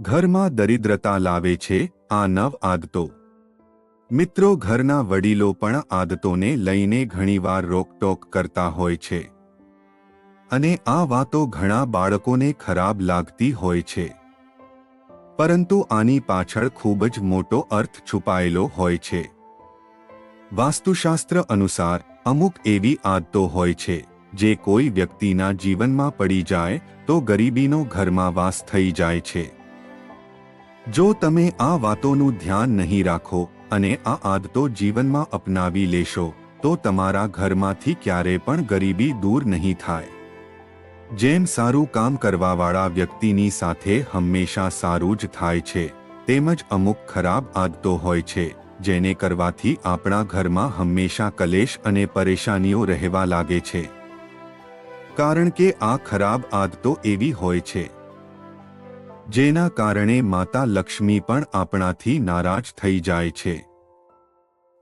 ઘરમાં દરિદ્રતા લાવે છે, આ નવ આદતો. મિત્રો ઘરના વડીલો પણ આદતોને લઈને ઘણીવાર રોકટોક કરતા હોય છે. અને આ વાતો ઘણા બાળકોને ખરાબ લાગતી હોય છે. પરંતુ આની પાછળ ખૂબ જ મોટો અર્થ છુપાયેલો હોય છે. વાસ્તુશાસ્ત્ર અનુસાર, અમુક એવી આદતો હોય છે, જે કોઈ વ્યક્તિના જીવનમાં પડી જાય, તો ગરીબીનો ઘરમાં વાસ થઈ જાય છે. જો તમે આ વાતોનું ધ્યાન નહીં રાખો અને આ આદતો જીવનમાં અપનાવી લેશો, તો તમારા ઘરમાંથી ક્યારે પણ ગરીબી દૂર નહીં થાય. જેમ સારું કામ કરવાવાળા વ્યક્તિની સાથે હંમેશા સારું જ થાય છે, તેમજ અમુક ખરાબ આદતો હોય છે, જેને કરવાથી આપણા ઘરમાં હંમેશા કલેશ અને પરેશાનીઓ રહેવા લાગે છે. કારણ કે આ ખરાબ આદતો એવી હોય છે જેના કારણે માતા લક્ષ્મી પણ આપણાથી નારાજ થઈ જાય છે.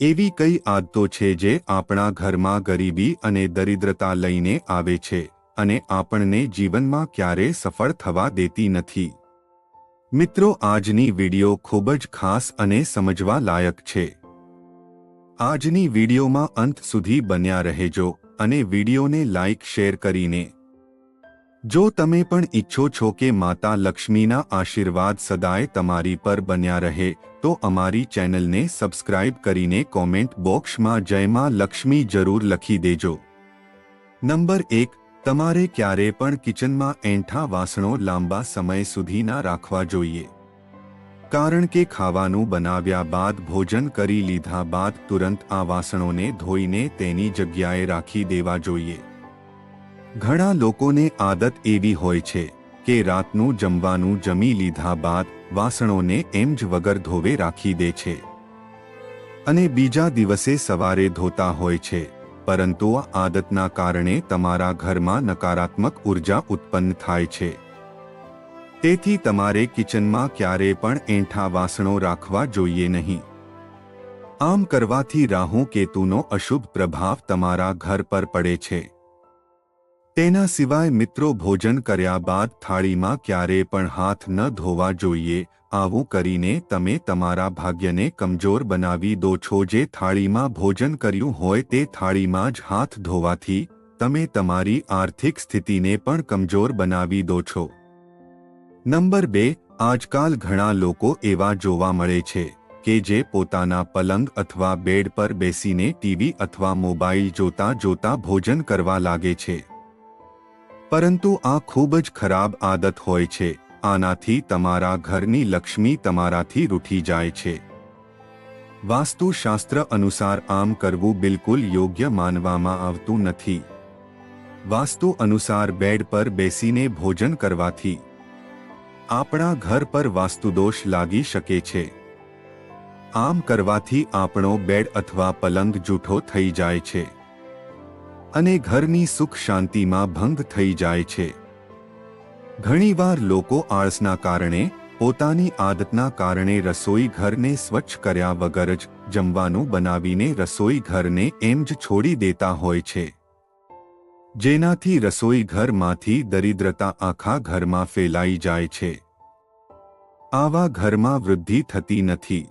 એવી કઈ આદતો છે જે આપણા ઘરમાં ગરીબી અને દરિદ્રતા લઈને આવે છે અને આપણને જીવનમાં ક્યારે સફળ થવા દેતી નથી? મિત્રો, આજની વિડિયો ખૂબ જ ખાસ અને સમજવા લાયક છે. આજની વિડીયોમાં અંત સુધી બન્યા રહેજો અને વિડિયોને લાઇક શેર કરીને જો તમે પણ ઈચ્છો છો કે માતા લક્ષ્મીના આશીર્વાદ સદાય તમારી પર બન્યા રહે, તો અમારી ચેનલને સબસ્ક્રાઇબ કરીને કોમેન્ટ બોક્સમાં જય માં લક્ષ્મી જરૂર લખી દેજો. નંબર એક, તમારે ક્યારે પણ કિચનમાં એંઠા વાસણો લાંબા સમય સુધી ના રાખવા જોઈએ. કારણ કે ખાવાનું બનાવ્યા બાદ ભોજન કરી લીધા બાદ તુરંત આ વાસણોને ધોઈને તેની જગ્યાએ રાખી દેવા જોઈએ. ઘણા લોકોને આદત એવી હોય છે કે રાતનું જમવાનું જમી લીધા બાદ વાસણોને એમ જ વગર ધોવે રાખી દે છે. અને બીજા દિવસે સવારે ધોતા હોય છે, પરંતુ આ આદતના કારણે તમારા ઘરમાં નકારાત્મક ઊર્જા ઉત્પન્ન થાય છે. તેથી તમારે કિચનમાં ક્યારે પણ એંઠા વાસણો રાખવા જોઈએ નહીં. આમ કરવાથી રાહુ કેતુનો અશુભ પ્રભાવ તમારા ઘર પર પડે છે. તેના સિવાય મિત્રો ભોજન કર્યા બાદ થાળીમાં ક્યારે પણ હાથ ન ધોવા જોઈએ, આવું કરીને તમે તમારા ભાગ્યને કમજોર બનાવી દો છો. જે થાળીમાં ભોજન કર્યું હોય તે થાળીમાં જ હાથ ધોવાથી, તમે તમારી આર્થિક સ્થિતિને પણ કમજોર બનાવી દો છો. નંબર બે, આજકાલ ઘણા લોકો એવા જોવા મળે છે કે જે પોતાના પલંગ અથવા બેડ પર બેસીને ટીવી અથવા મોબાઈલ જોતા જોતા ભોજન કરવા લાગે છે. પરંતુ આ ખૂબ જ ખરાબ આદત હોય છે. આનાથી તમારા ઘરની લક્ષ્મી તમારાથી રૂઠી જાય છે. વાસ્તુશાસ્ત્ર અનુસાર આમ કરવું બિલકુલ યોગ્ય માનવામાં આવતું નથી. વાસ્તુ અનુસાર બેડ પર બેસીને ભોજન કરવાથી આપણા ઘર પર વાસ્તુદોષ લાગી શકે છે. આમ કરવાથી આપણો બેડ અથવા પલંગ જૂઠો થઈ જાય છે. અને ઘરની સુખ શાંતિમાં ભંગ થઈ જાય છે. ઘણીવાર લોકો આળસના કારણે, પોતાની આદતના કારણે રસોઈ ઘરને સ્વચ્છ કર્યા વગર જ જમવાનું બનાવીને રસોઈ ઘરને એમ જ છોડી દેતા હોય છે. જેનાથી રસોઈ ઘરમાંથી દરિદ્રતા આખા ઘરમાં ફેલાઈ જાય છે. આવા ઘરમાં વૃદ્ધિ થતી નથી.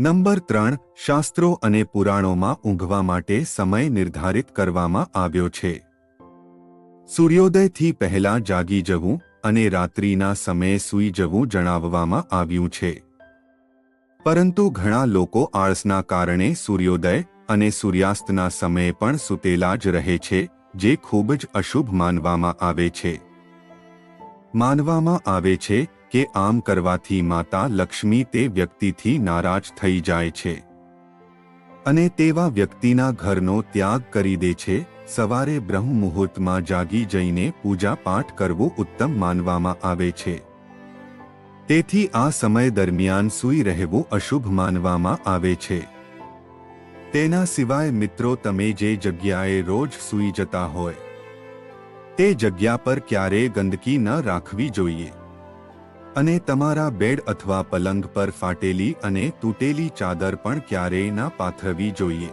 નંબર ત્રણ, શાસ્ત્રો અને પુરાણોમાં ઊંઘવા માટે સમય નિર્ધારિત કરવામાં આવ્યો છે. સૂર્યોદયથી પહેલા જાગી જવું અને રાત્રિના સમયે સૂઈ જવું જણાવવામાં આવ્યું છે. પરંતુ ઘણા લોકો આળસના કારણે સૂર્યોદય અને સૂર્યાસ્તના સમયે પણ સૂતેલા જ રહે છે, જે ખૂબ જ અશુભ માનવામાં આવે છે. માનવામાં આવે છે કે આમ કરવાથી માતા લક્ષ્મી તે વ્યક્તિથી નારાજ થઈ જાય છે. અને તેવા વ્યક્તિના ઘરનો ત્યાગ કરી દે છે. સવારે બ્રહ્મ મુહૂર્તમાં જાગી જઈને પૂજા પાઠ કરવું ઉત્તમ માનવામાં આવે છે. તેથી આ સમય દરમિયાન સૂઈ રહેવું અશુભ માનવામાં આવે છે. તેના સિવાય મિત્રો તમે જે જગ્યાએ રોજ સૂઈ જતા હોય, તે જગ્યા પર ક્યારેય ગંદકી ન રાખવી જોઈએ. અને તમારા બેડ અથવા પલંગ પર ફાટેલી અને તૂટેલી ચાદર પણ ક્યારેય ના પાથરવી જોઈએ.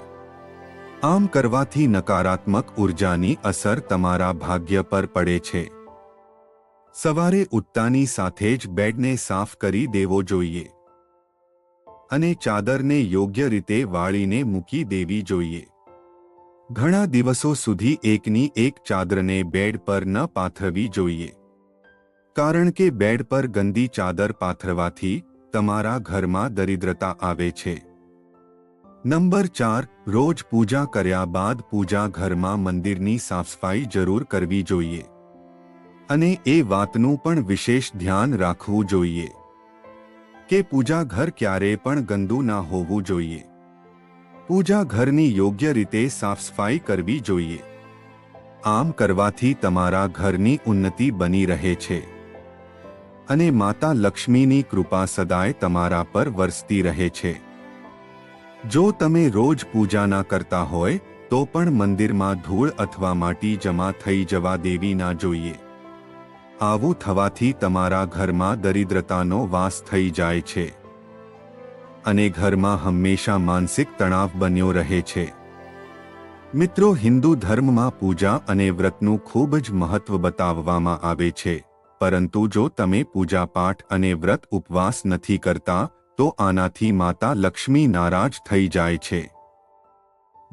આમ કરવાથી નકારાત્મક ઉર્જાની અસર તમારા ભાગ્ય પર પડે છે. સવારે ઉઠતાની સાથે જ બેડને સાફ કરી દેવો જોઈએ. અને ચાદરને યોગ્ય રીતે વાળીને મૂકી દેવી જોઈએ. ઘણા દિવસો સુધી એકની એક ચાદરને બેડ પર ન પાથરવી જોઈએ. કારણ કે બેડ પર ગંદી ચાદર પાથરવાથી તમારા ઘરમાં દરિદ્રતા આવે છે. નંબર ચાર, રોજ પૂજા કર્યા બાદ પૂજા ઘરમાં મંદિરની સાફસફાઈ જરૂર કરવી જોઈએ. અને એ વાતનું પણ વિશેષ ધ્યાન રાખવું જોઈએ. કે પૂજા ઘર ક્યારે પણ ગંદુ ના હોવું જોઈએ. પૂજા ઘરની યોગ્ય રીતે સાફસફાઈ કરવી જોઈએ. આમ કરવાથી તમારા ઘરની ઉન્નતિ બની રહે છે. અને માતા લક્ષ્મીની કૃપા સદાય તમારા પર વરસતી રહે છે. જો તમે રોજ પૂજા ના કરતા હોય, તો પણ મંદિરમાં ધૂળ અથવા માટી જમા થઈ જવા દેવી ના જોઈએ. આવું થવાથી તમારા ઘરમાં દરિદ્રતાનો વાસ થઈ જાય છે. અને ઘરમાં હંમેશા માનસિક તણાવ બન્યો રહે છે. મિત્રો, હિન્દુ ધર્મમાં પૂજા અને વ્રતનું ખૂબ જ મહત્વ બતાવવામાં આવે છે. પરંતુ જો તમે પૂજાપાઠ અને વ્રત ઉપવાસ નથી કરતા, તો આનાથી માતા લક્ષ્મી નારાજ થઈ જાય છે.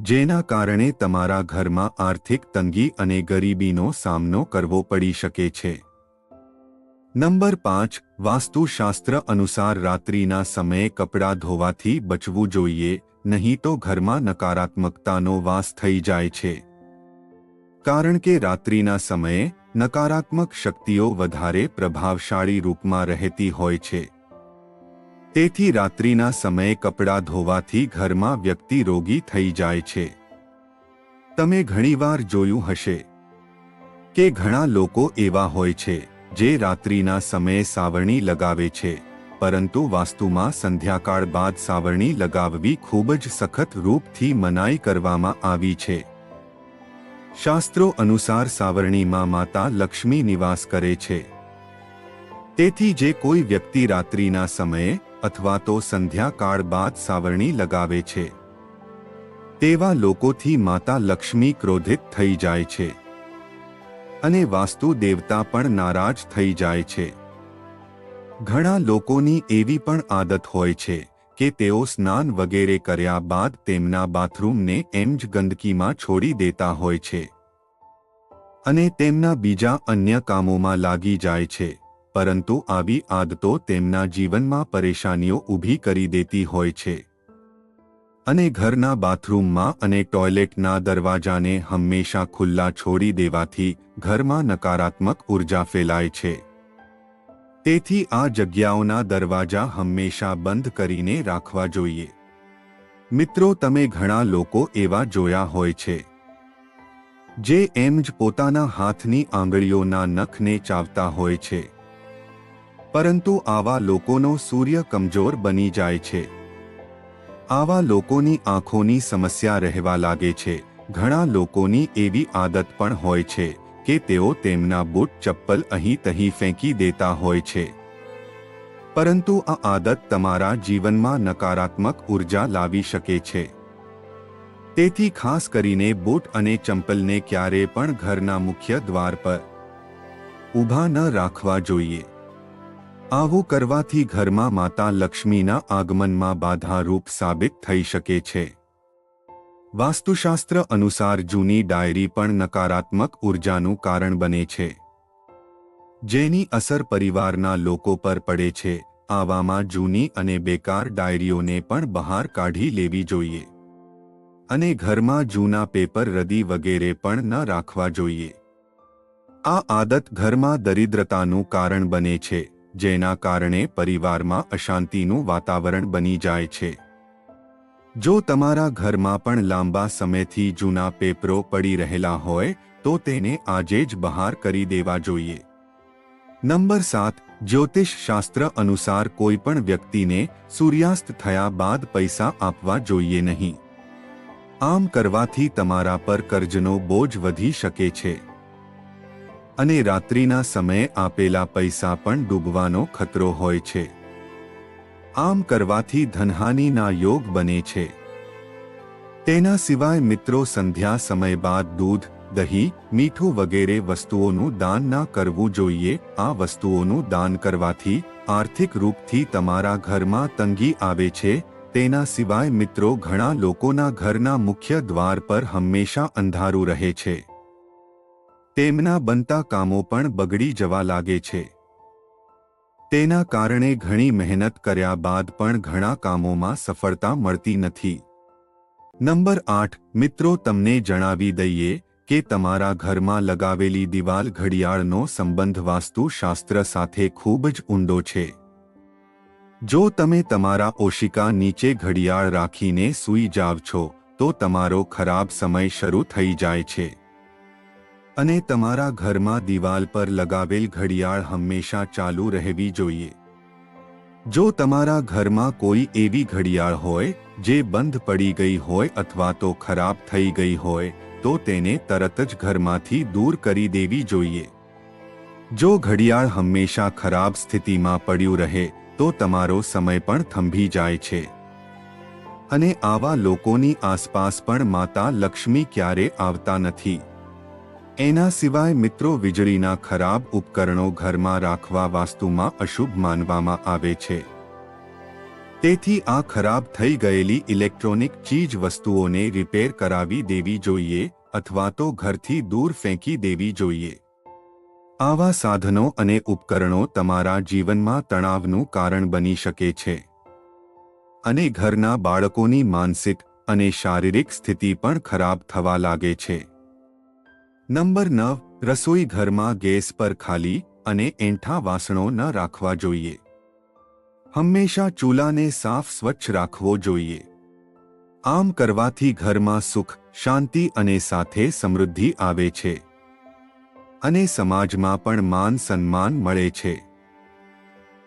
જેના કારણે તમારા ઘરમાં આર્થિક તંગી અને ગરીબીનો સામનો કરવો પડી શકે છે. નંબર પાંચ, વાસ્તુશાસ્ત્ર અનુસાર રાત્રિના સમયે કપડાં ધોવાથી બચવું જોઈએ, નહીં તો ઘરમાં નકારાત્મકતાનો વાસ થઈ જાય છે. કારણ કે રાત્રિના સમયે નકારાત્મક શક્તિઓ વધારે પ્રભાવશાળી રૂપમાં રહેતી હોય છે. તેથી રાત્રિના સમયે કપડાં ધોવાથી ઘરમાં વ્યક્તિ રોગી થઈ જાય છે. તમે ઘણીવાર જોયું હશે કે ઘણા લોકો એવા હોય છે જે રાત્રિના સમયે સાવરણી લગાવે છે, પરંતુ વાસ્તુમાં સંધ્યાકાળ બાદ સાવરણી લગાવવી ખૂબ જ સખત રૂપથી મનાઈ કરવામાં આવી છે. શાસ્ત્રો અનુસાર સાવરણીમાં માતા લક્ષ્મી નિવાસ કરે છે. તેથી જે કોઈ વ્યક્તિ રાત્રિના સમયે અથવા તો સંધ્યાકાળ બાદ સાવરણી લગાવે છે, તેવા લોકોથી માતા લક્ષ્મી ક્રોધિત થઈ જાય છે. અને વાસ્તુ દેવતા પણ નારાજ થઈ જાય છે. ઘણા લોકોની એવી પણ આદત હોય છે. કે તેઓ સ્નાન વગેરે કર્યા બાદ તેમના બાથરૂમને એમ જ ગંદકીમાં છોડી દેતા હોય છે. અને તેમના બીજા અન્ય કામોમાં લાગી જાય છે, પરંતુ આવી આદતો તેમના જીવનમાં પરેશાનીઓ ઊભી કરી દેતી હોય છે. અને ઘરના બાથરૂમમાં અને ટોયલેટના દરવાજાને હંમેશા ખુલ્લા છોડી દેવાથી ઘરમાં નકારાત્મક ઊર્જા ફેલાય છે. તેથી આ જગ્યાઓના દરવાજા હંમેશા બંધ કરીને રાખવા જોઈએ. મિત્રો, તમે ઘણા લોકો એવા જોયા હોય છે, જે એમ જ પોતાના હાથની આંગળીઓના નખને ચાવતા હોય છે. પરંતુ આવા લોકોનો સૂર્ય કમજોર બની જાય છે. આવા લોકોની આંખોની સમસ્યા રહેવા લાગે છે. ઘણા લોકોની એવી આદત પણ હોય છે. કે તેઓ તેમના બૂટ ચપ્પલ અહીં તહીં ફેંકી દેતા હોય છે. પરંતુ આ આદત તમારા જીવનમાં નકારાત્મક ઊર્જા લાવી શકે છે. તેથી ખાસ કરીને બૂટ અને ચંપલને ક્યારે પણ ઘરના મુખ્ય દ્વાર પર ઊભા ન રાખવા જોઈએ. આવું કરવાથી ઘરમાં માતા લક્ષ્મીના આગમનમાં બાધારૂપ સાબિત થઈ શકે છે. વાસ્તુશાસ્ત્ર અનુસાર જૂની ડાયરી પણ નકારાત્મક ઉર્જાનું કારણ બને છે. જેની અસર પરિવારના લોકો પર પડે છે, આવામાં જૂની અને બેકાર ડાયરીઓને પણ બહાર કાઢી લેવી જોઈએ. અને ઘરમાં જૂના પેપર રદી વગેરે પણ ન રાખવા જોઈએ. આ આદત ઘરમાં દરિદ્રતાનું કારણ બને છે, જેના કારણે પરિવારમાં અશાંતિનું વાતાવરણ બની જાય છે. જો તમારા ઘરમાં પણ લાંબા સમયથી જૂના પેપરો પડી રહેલા હોય, તો તેને આજે જ બહાર કરી દેવા જોઈએ. નંબર સાત, જ્યોતિષ શાસ્ત્ર અનુસાર કોઈ પણ વ્યક્તિને સૂર્યાસ્ત થયા બાદ પૈસા આપવા જોઈએ નહીં. આમ કરવાથી તમારા પર કર્જનો બોજ વધી શકે છે. અને રાત્રિના સમયે આપેલા પૈસા પણ ડૂબવાનો ખતરો હોય છે. આમ કરવાથી ધનહાનિના યોગ બને છે. તેના સિવાય મિત્રો સંધ્યા સમય બાદ દૂધ, દહીં, મીઠું વગેરે વસ્તુઓનું દાન ના કરવું જોઈએ. આ વસ્તુઓનું દાન કરવાથી આર્થિક રૂપથી તમારા ઘરમાં તંગી આવે છે. તેના સિવાય મિત્રો ઘણા લોકોના ઘરના મુખ્ય દ્વાર પર હંમેશા અંધારું રહે છે. તેમના બનતા કામો પણ બગડી જવા લાગે છે. તેના કારણે ઘણી મહેનત કર્યા બાદ પણ ઘણા કામોમાં સફળતા મળતી નથી. નંબર આઠ, મિત્રો તમને જણાવી દઈએ કે તમારા ઘરમાં લગાવેલી દિવાલ ઘડિયાળનો સંબંધ વાસ્તુશાસ્ત્ર સાથે ખૂબ જ ઊંડો છે. જો તમે તમારા ઓશિકા નીચે ઘડિયાળ રાખીને સૂઈ જાવ છો, તો તમારો ખરાબ સમય શરૂ થઈ જાય છે. અને તમારા ઘરમાં દિવાલ પર લગાવેલ ઘડિયાળ હંમેશા ચાલુ રહેવી જોઈએ. જો તમારા ઘરમાં કોઈ એવી ઘડિયાળ હોય, જે બંધ પડી ગઈ હોય અથવા તો ખરાબ થઈ ગઈ હોય, તો તેને તરત જ ઘરમાંથી દૂર કરી દેવી જોઈએ. જો ઘડિયાળ હંમેશા ખરાબ સ્થિતિમાં પડ્યું રહે, તો તમારો સમય પણ થંભી જાય છે. અને આવા લોકોની આસપાસ પણ માતા લક્ષ્મી ક્યારે આવતા નથી. એના સિવાય મિત્રો વીજળીના ખરાબ ઉપકરણો ઘરમાં રાખવા વાસ્તુમાં અશુભ માનવામાં આવે છે. તેથી આ ખરાબ થઈ ગયેલી ઇલેક્ટ્રોનિક ચીજ વસ્તુઓને રિપેર કરાવી દેવી જોઈએ અથવા તો ઘરથી દૂર ફેંકી દેવી જોઈએ. આવા સાધનો અને ઉપકરણો તમારા જીવનમાં તણાવનું કારણ બની શકે છે. અને ઘરના બાળકોની માનસિક અને શારીરિક સ્થિતિ પણ ખરાબ થવા લાગે છે. નંબર નવ, રસોઈ ઘરમાં ગેસ પર ખાલી અને એંઠા વાસણો ન રાખવા જોઈએ. હંમેશા ચૂલાને સાફ સ્વચ્છ રાખવો જોઈએ. આમ કરવાથી ઘરમાં સુખ, શાંતિ અને સાથે સમૃદ્ધિ આવે છે. અને સમાજમાં પણ માન સન્માન મળે છે.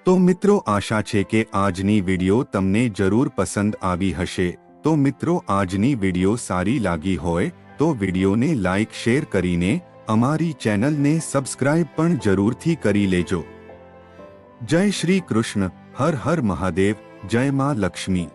તો મિત્રો, આશા છે કે આજની વીડિયો તમને જરૂર પસંદ આવી હશે. તો મિત્રો, આજની વીડિયો સારી લાગી હોય તો વિડીયોને લાઇક શેર કરીને અમારી ચેનલને સબસ્ક્રાઇબ પણ જરૂરથી કરી લેજો. જય શ્રી કૃષ્ણ. હર હર મહાદેવ. જય માં લક્ષ્મી.